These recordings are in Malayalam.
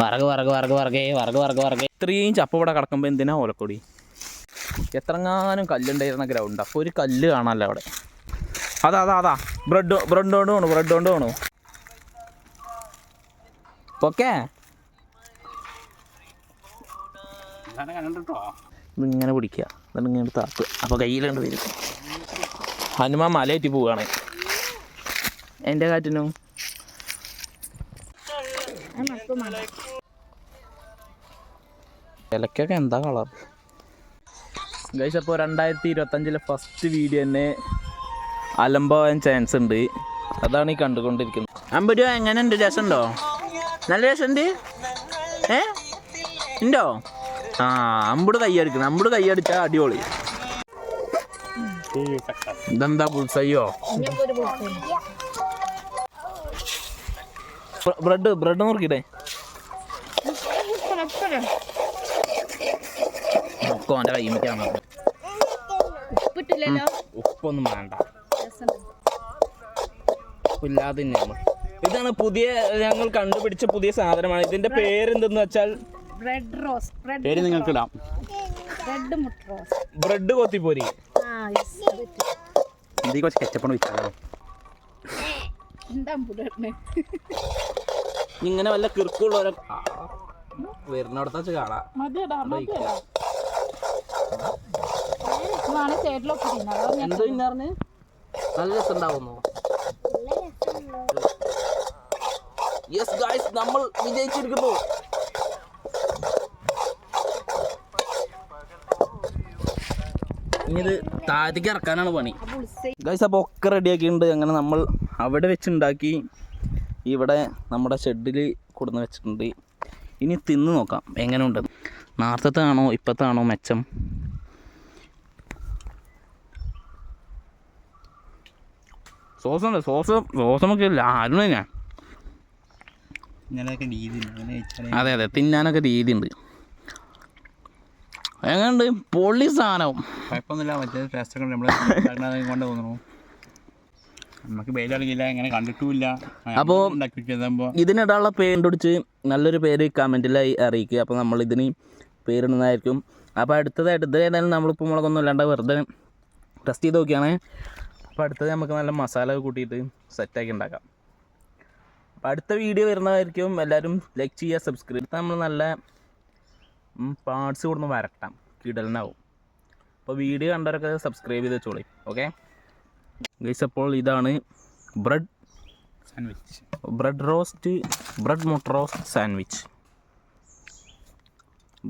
വറക് വറക് വറക് വറകേ വറക് വറക് വറകേ. ഇത്രയും ചപ്പവിടെ കിടക്കുമ്പോൾ എന്തിനാ ഓലക്കൊടി? എത്രങ്ങാനും കല്ലുണ്ടായിരുന്ന ഗ്രൗണ്ട് അപ്പോൾ ഒരു കല്ല് കാണാമല്ലോ അവിടെ. അതാ അതാ അതാ. ബ്രെഡ് ബ്രെഡ് കൊണ്ട് വേണു ബ്രെഡ് കൊണ്ട് വേണു ഓക്കെ ഇതിങ്ങനെ പിടിക്കുക. എന്നിട്ട് ഇങ്ങനെ താത്ത് അപ്പോൾ കയ്യിലുണ്ട് വരും. ഹനുമാൻ മലയേറ്റി പോവുകയാണ് എന്റെ കാറ്റിനും? ഇലക്കൊക്കെ എന്താ കളർ? ഗൈസ് അപ്പോൾ രണ്ടായിരത്തി ഇരുപത്തഞ്ചിലെ ഫസ്റ്റ് വീഡിയോ തന്നെ അലമ്പാവാൻ ചാൻസ് ഉണ്ട്. അതാണ് ഈ കണ്ടുകൊണ്ടിരിക്കുന്നത്. അമ്പത് രൂപ എങ്ങനെയുണ്ട്? രസമുണ്ടോ? നല്ല രസമുണ്ട്? ഏ? ഉണ്ടോ? ആ അമ്പുട് കൈയടിക്കണം അമ്പട് കൈയടിച്ചാൽ അടിപൊളി. ഇതെന്താ പുൽസയ്യോ ബ്രെഡ് ബ്രെഡ് നോക്കിട്ടെ ഒക്കെ ഉപ്പിട്ടില്ലല്ലോ? ഉപ്പൊന്നും വേണ്ട. ഉപ്പില്ലാതെ തന്നെയാണ് ഇതാണ് പുതിയ ഞങ്ങൾ കണ്ടുപിടിച്ച പുതിയ സാധനമാണ്. ഇതിന്റെ പേരെന്തെന്ന് വെച്ചാൽ ബ്രെഡ് റോസ് ബ്രെഡ് പേര് നിങ്ങൾക്ക് ഇടാം ബ്രെഡ് മുട്ട റോസ് ബ്രെഡ് കൊത്തിപ്പോരി. ഇതിൽ കുറച്ച് കെച്ചപ്പണ് വെച്ചാലോ ഇങ്ങനെ വല്ല കിറുക്കുള്ളവരെ വരുന്നിടത്ത് വെച്ച് കാണാം എന്തോ ഇന്നറിഞ്ഞ് നല്ല രസം ഉണ്ടാവുന്നു യെസ് ഗായ്സ് നമ്മൾ വിജയിച്ചിരിക്കുന്നു. ഇനി ഇത് താഴത്തേക്ക് ഇറക്കാനാണ് പണി. ഗൈസ് അപ്പോൾ ഒക്കെ റെഡിയാക്കിയിട്ടുണ്ട്. അങ്ങനെ നമ്മൾ അവിടെ വെച്ചുണ്ടാക്കി. ഇവിടെ നമ്മുടെ ഷെഡിൽ കൊടുന്ന് വെച്ചിട്ടുണ്ട്. ഇനി തിന്ന് നോക്കാം എങ്ങനെയുണ്ട് നാർത്തത്താണോ ഇപ്പത്താണോ മെച്ചം? സോസ് ഉണ്ട് സോസ് സോസ് നമുക്ക് ഇല്ല ആരും ഞാൻ അതെ അതെ തിന്നാനൊക്കെ രീതി ഉണ്ട് എങ്ങനെയുണ്ട് പൊള്ളി സാധനം. കുഴപ്പമൊന്നുമില്ല മറ്റേ ടേസ്റ്റൊക്കെ നമ്മൾ കൊണ്ട് തോന്നുന്നു നമുക്ക് പേരറിയില്ല എങ്ങനെ കണ്ടിട്ടുമില്ല. ഇതിനിടാനുള്ള പേര് കണ്ടുപിടിച്ച് നല്ലൊരു പേര് കമന്റിലായി അറിയിക്കുക. അപ്പോൾ നമ്മൾ ഇതിന് പേരിടുന്നതായിരിക്കും. അപ്പോൾ അടുത്തതായിട്ട് ഇത് ഏതായാലും നമ്മളിപ്പോൾ മുളകൊന്നും ഇല്ലാണ്ട് വെറുതെ ടെസ്റ്റ് ചെയ്ത് നോക്കിയാണ്. അപ്പോൾ അടുത്തത് നമുക്ക് നല്ല മസാല കൂട്ടിയിട്ട് സെറ്റാക്കി ഉണ്ടാക്കാം. അപ്പോൾ അടുത്ത വീഡിയോ വരുന്നതായിരിക്കും. എല്ലാവരും ലൈക്ക് ചെയ്യുക സബ്സ്ക്രൈബ് നമ്മൾ നല്ല പാർട്സ് കൊടുന്ന് വരട്ടാം. കിടലിനാവും. അപ്പോൾ വീഡിയോ കണ്ടവരൊക്കെ സബ്സ്ക്രൈബ് ചെയ്ത് വെച്ചോളി. ഓക്കെ ഗൈസ് അപ്പോൾ ഇതാണ് bread sandwich. Bread roast bread മുട്ട റോസ്റ്റ് സാൻഡ്വിച്ച്.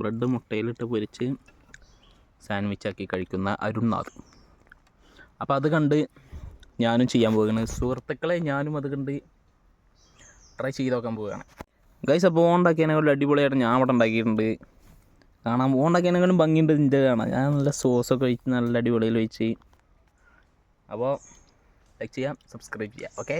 ബ്രെഡ് മുട്ടയിലിട്ട് പൊരിച്ച് സാൻഡ്വിച്ച് ആക്കി കഴിക്കുന്ന അരുൺനാഥ് അപ്പോൾ അത് കണ്ട് ഞാനും ചെയ്യാൻ പോവുകയാണ്. സുഹൃത്തുക്കളെ ഞാനും അത് കണ്ട് ട്രൈ ചെയ്ത് നോക്കാൻ പോവുകയാണ്. ഗൈസ് അപ്പോൾ ഉണ്ടാക്കിയതിനെക്കാളും അടിപൊളിയായിട്ട് ഞാൻ അവിടെ ഉണ്ടാക്കിയിട്ടുണ്ട്. കാണാൻ ഉണ്ടാക്കിയതിനെക്കാളും ഭംഗിയുണ്ട് ഇതിന്റെ കാണാം ഞാൻ നല്ല സോസൊക്കെ ഒഴിച്ച് നല്ല അടിപൊളിയിൽ ഒഴിച്ച് അപ്പോൾ ലൈക്ക് ചെയ്യാം സബ്സ്ക്രൈബ് ചെയ്യാം ഓക്കെ?